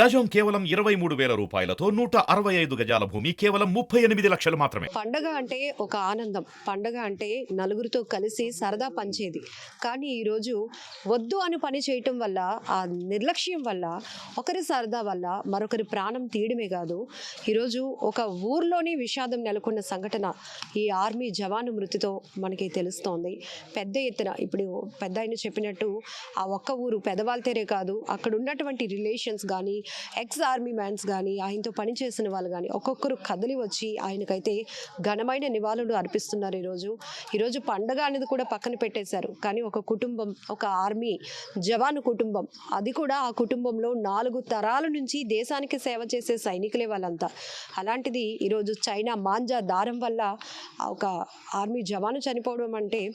గజం కేవలం ఇరవై మూడు వేల రూపాయలతో నూట అరవై ఐదు గజాల భూమి కేవలం ముప్పై ఎనిమిది లక్షలు మాత్రమే. పండగ అంటే ఒక ఆనందం. పండగ అంటే నలుగురితో కలిసి సరదా పంచేది. కానీ ఈరోజు వద్దు అని పని చేయటం వల్ల ఆ నిర్లక్ష్యం వల్ల ఒకరి సరదా వల్ల మరొకరి ప్రాణం తీయడమే కాదు ఈరోజు ఒక ఊర్లోనే విషాదం నెలకొన్న సంఘటన ఈ ఆర్మీ జవాను మృతితో మనకి తెలుస్తోంది. పెద్ద ఎత్తున ఇప్పుడు పెద్ద ఆయన చెప్పినట్టు ఆ ఒక్క ఊరు పెదవాల్తేరే కాదు అక్కడ ఉన్నటువంటి రిలేషన్స్ కానీ ఎక్స్ ఆర్మీ మ్యాన్స్ కానీ ఆయనతో పనిచేసిన వాళ్ళు కానీ ఒక్కొక్కరు కదిలి వచ్చి ఆయనకైతే ఘనమైన నివాళులు అర్పిస్తున్నారు ఈరోజు. ఈరోజు పండగ అనేది కూడా పక్కన పెట్టేశారు. కానీ ఒక కుటుంబం ఒక ఆర్మీ జవాను కుటుంబం అది కూడా ఆ కుటుంబంలో నాలుగు తరాల నుంచి దేశానికి సేవ చేసే సైనికులే వాళ్ళంతా. అలాంటిది ఈరోజు చైనా మాంజా దారం వల్ల ఒక ఆర్మీ జవాను చనిపోవడం అంటే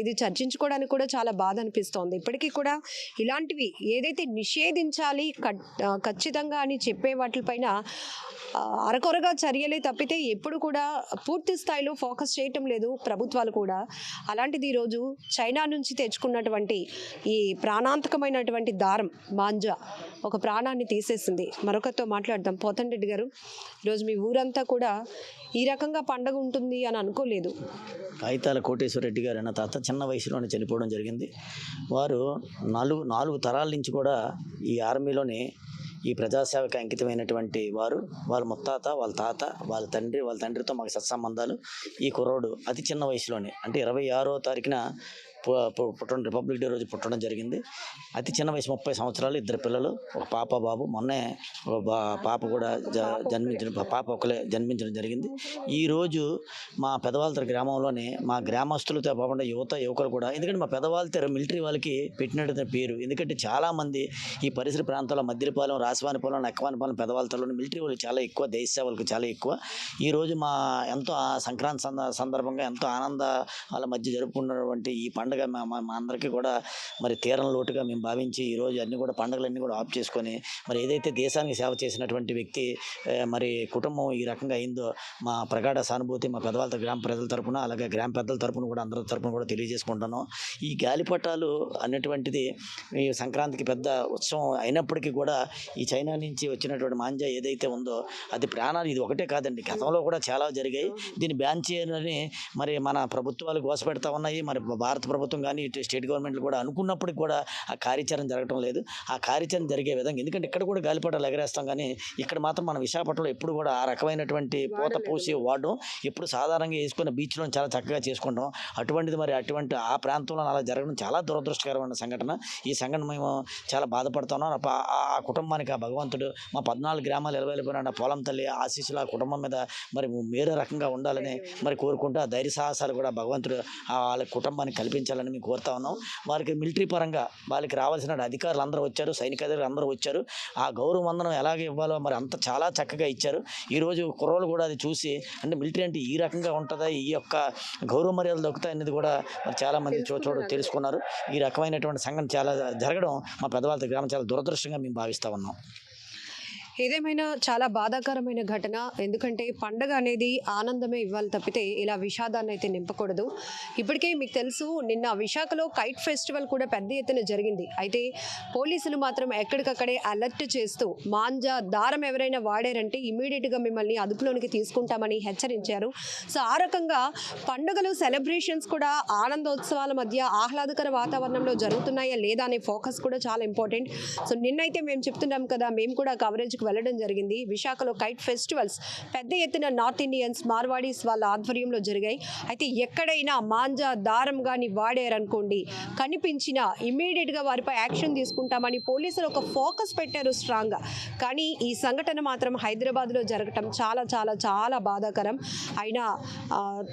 ఇది చర్చించుకోవడానికి కూడా చాలా బాధ అనిపిస్తోంది. ఇప్పటికీ కూడా ఇలాంటివి ఏదైతే నిషేధించాలి కట్- ఖచ్చితంగా అని చెప్పే వాటిపైన అరకొరగా చర్యలే తప్పితే ఎప్పుడు కూడా పూర్తి స్థాయిలో ఫోకస్ చేయటం లేదు ప్రభుత్వాలు కూడా. అలాంటిది ఈరోజు చైనా నుంచి తెచ్చుకున్నటువంటి ఈ ప్రాణాంతకమైనటువంటి దారం మాంజా ఒక ప్రాణాన్ని తీసేసింది. మరొకరితో మాట్లాడదాం. పోతన్ రెడ్డి గారు ఈరోజు మీ ఊరంతా కూడా ఈ రకంగా పండగ ఉంటుంది అని అనుకోలేదు. కాగితాల కోటేశ్వర రెడ్డి గారు అన్న తాత చిన్న వయసులోనే చనిపోవడం జరిగింది. వారు నాలుగు నాలుగు తరాల నుంచి కూడా ఈ ఆర్మీలోనే ఈ ప్రజాసేవకి అంకితమైనటువంటి వారు వాళ్ళ ముత్తాత వాళ్ళ తాత వాళ్ళ తండ్రి వాళ్ళ తండ్రితో మాకు సత్సంబంధాలు. ఈ కుర్రోడు అతి చిన్న వయసులోనే అంటే ఇరవై ఆరో తారీఖున పుట్టడం రిపబ్లిక్ డే రోజు పుట్టడం జరిగింది. అతి చిన్న వయసు ముప్పై సంవత్సరాలు ఇద్దరు పిల్లలు ఒక పాప బాబు. మొన్నే బా- పాప కూడా జ జన్మించిన పాప ఒకలే జన్మించడం జరిగింది. ఈరోజు మా పెదవాళ్ళ గ్రామంలోనే మా గ్రామస్తులతో కాకుండా యువత యువకులు కూడా ఎందుకంటే మా పెదవాళ్ళ మిలిటరీ వాళ్ళకి పెట్టినట్టు పేరు. ఎందుకంటే చాలామంది ఈ పరిసర ప్రాంతాల్లో మద్దిలపాలెం రాసవానిపాలెం నక్కవానిపాలెం పెదవాళ్ళతలో మిలిటరీ వాళ్ళు చాలా ఎక్కువ దేశ సేవలకు చాలా ఎక్కువ. ఈరోజు మా ఎంతో సంక్రాంతి సంద సందర్భంగా ఎంతో ఆనంద వాళ్ళ మధ్య జరుపుకున్నటువంటి ఈ పండుగ మా మా- మా అందరికీ కూడా మరి తీరం లోటుగా మేము భావించి ఈరోజు అన్ని కూడా పండుగలన్నీ కూడా ఆఫ్ చేసుకొని మరి ఏదైతే దేశానికి సేవ చేసినటువంటి వ్యక్తి మరి కుటుంబం ఈ రకంగా అయిందో మా ప్రగాఢ సానుభూతి మా పెద్దవాళ్ళ గ్రామ ప్రజల తరపున అలాగే గ్రామ పెద్దల తరపున కూడా అందరి తరపున కూడా తెలియజేసుకుంటాను ఈ గాలిపటాలు అనేటువంటిది ఈ సంక్రాంతికి పెద్ద ఉత్సవం అయినప్పటికీ కూడా ఈ చైనా నుంచి వచ్చినటువంటి మాంజా ఏదైతే ఉందో అది ప్రాణాలు ఇది ఒకటే కాదండి. గతంలో కూడా చాలా జరిగాయి. దీన్ని బ్యాన్ చేయాలని మరి మన ప్రభుత్వాలు గోసపెడతా ఉన్నాయి. మరి భారత ప్రభుత్వం కానీ ఇటు స్టేట్ గవర్నమెంట్లు కూడా అనుకున్నప్పటికి కూడా ఆ కార్యాచరణ జరగటం లేదు. ఆ కార్యాచరణ జరిగే విధంగా ఎందుకంటే ఇక్కడ కూడా గాలిపటాలు ఎగరేస్తాం కానీ ఇక్కడ మాత్రం మన విశాఖపట్నంలో ఎప్పుడు కూడా ఆ రకమైనటువంటి పూత పూసి వాడడం ఎప్పుడు సాధారణంగా వేసుకున్న బీచ్లో చాలా చక్కగా చేసుకుంటాం. అటువంటిది మరి అటువంటి ఆ ప్రాంతంలో అలా జరగడం చాలా దురదృష్టకరమైన సంఘటన. ఈ సంఘటన మేము చాలా బాధపడుతున్నాం. ఆ కుటుంబానికి ఆ భగవంతుడు మా పద్నాలుగు గ్రామాలు ఎలవేలిపోయిన పొలం తల్లి ఆశీస్సులు ఆ కుటుంబం మీద మరి వేరే రకంగా ఉండాలని మరి కోరుకుంటూ ఆ ధైర్య సాహసాలు కూడా భగవంతుడు ఆ వాళ్ళ కుటుంబానికి కల్పించాలని మేము కోరుతా ఉన్నాం. వారికి మిలిటరీ పరంగా వాళ్ళకి రావాల్సిన అధికారులు అందరూ వచ్చారు సైనిక అధికారులు అందరూ వచ్చారు. ఆ గౌరవ వందనం ఎలాగ ఇవ్వాలో మరి అంత చాలా చక్కగా ఇచ్చారు. ఈరోజు కుర్రోళ్ళు కూడా అది చూసి అంటే మిలిటరీ అంటే ఈ రకంగా ఉంటుందా? ఈ యొక్క గౌరవ మర్యాదలు దొక్కుతాయి అనేది కూడా మరి చాలా మంది చూ చూడ తెలుసుకున్నారు. ఈ రకమైనటువంటి సంఘటన చాలా జరగడం మా పెద్దవాళ్ళ గ్రామం చాలా దురదృష్టంగా మేము భావిస్తా ఉన్నాం. ఏదేమైనా చాలా బాధాకరమైన ఘటన ఎందుకంటే పండగ అనేది ఆనందమే ఇవ్వాలి తప్పితే ఇలా విషాదాన్ని అయితే నింపకూడదు. ఇప్పటికే మీకు తెలుసు నిన్న విశాఖలో కైట్ ఫెస్టివల్ కూడా పెద్ద ఎత్తున జరిగింది. అయితే పోలీసులు మాత్రం ఎక్కడికక్కడే అలర్ట్ చేస్తూ మాంజా దారం ఎవరైనా వాడారంటే ఇమీడియట్గా మిమ్మల్ని అదుపులోనికి తీసుకుంటామని హెచ్చరించారు. సో ఆ రకంగా పండుగలు సెలబ్రేషన్స్ కూడా ఆనందోత్సవాల మధ్య ఆహ్లాదకర వాతావరణంలో జరుగుతున్నాయా లేదా అనే ఫోకస్ కూడా చాలా ఇంపార్టెంట్. సో నిన్నైతే మేము చెప్తున్నాం కదా మేము కూడా కవరేజ్కి వెళ్ళడం జరిగింది. విశాఖలో కైట్ ఫెస్టివల్స్ పెద్ద ఎత్తున నార్త్ ఇండియన్స్ మార్వాడీస్ వాళ్ళ ఆధ్వర్యంలో జరిగాయి. అయితే ఎక్కడైనా మాంజా దారం కానీ వాడారనుకోండి కనిపించిన ఇమీడియట్గా వారిపై యాక్షన్ తీసుకుంటామని పోలీసులు ఒక ఫోకస్ పెట్టారు స్ట్రాంగ్గా. కానీ ఈ సంఘటన మాత్రం హైదరాబాద్లో జరగటం చాలా చాలా చాలా బాధాకరం. ఆయన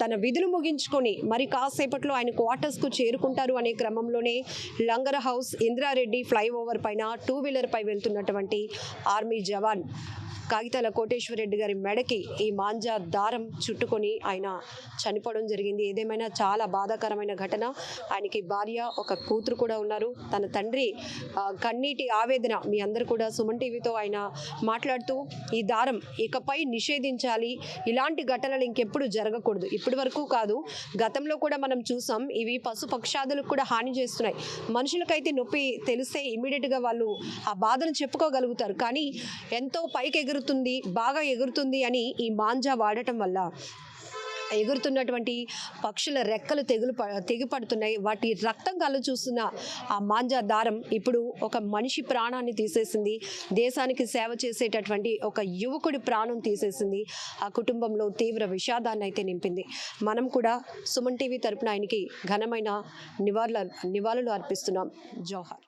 తన విధులు ముగించుకొని మరి కాసేపట్లో ఆయన క్వార్టర్స్కు చేరుకుంటారు అనే క్రమంలోనే లంగర్ హౌస్ ఇంద్రారెడ్డి ఫ్లైఓవర్ పైన టూ వీలర్ పై వెళ్తున్నటువంటి ఆర్మీ జవాన్ วัน కాగితాల కోటేశ్వరరెడ్డి గారి మెడకి ఈ మాంజా దారం చుట్టుకొని ఆయన చనిపోవడం జరిగింది. ఏదేమైనా చాలా బాధాకరమైన ఘటన. ఆయనకి భార్య ఒక కూతురు కూడా ఉన్నారు. తన తండ్రి కన్నీటి ఆవేదన మీ అందరూ కూడా సుమన్ టీవీతో ఆయన మాట్లాడుతూ ఈ దారం ఇకపై నిషేధించాలి. ఇలాంటి ఘటనలు ఇంకెప్పుడు జరగకూడదు. ఇప్పటి వరకు కాదు గతంలో కూడా మనం చూసాం. ఇవి పశుపక్షాదులకు కూడా హాని చేస్తున్నాయి. మనుషులకైతే నొప్పి తెలిస్తే ఇమీడియట్గా వాళ్ళు ఆ బాధను చెప్పుకోగలుగుతారు. కానీ ఎంతో పైకి ఎగురుతుంది బాగా ఎగురుతుంది అని ఈ మాంజా వాడటం వల్ల ఎగురుతున్నటువంటి పక్షుల రెక్కలు తెగులు ప- తెగిపడుతున్నాయి. వాటి రక్తం కళ్ళు చూస్తున్న ఆ మాంజా దారం ఇప్పుడు ఒక మనిషి ప్రాణాన్ని తీసేసింది. దేశానికి సేవ చేసేటటువంటి ఒక యువకుడి ప్రాణం తీసేసింది. ఆ కుటుంబంలో తీవ్ర విషాదాన్ని అయితే నింపింది. మనం కూడా సుమన్ టీవీ తరపున ఆయనకి ఘనమైన నివాళులు నివాళులు అర్పిస్తున్నాం. జోహార్.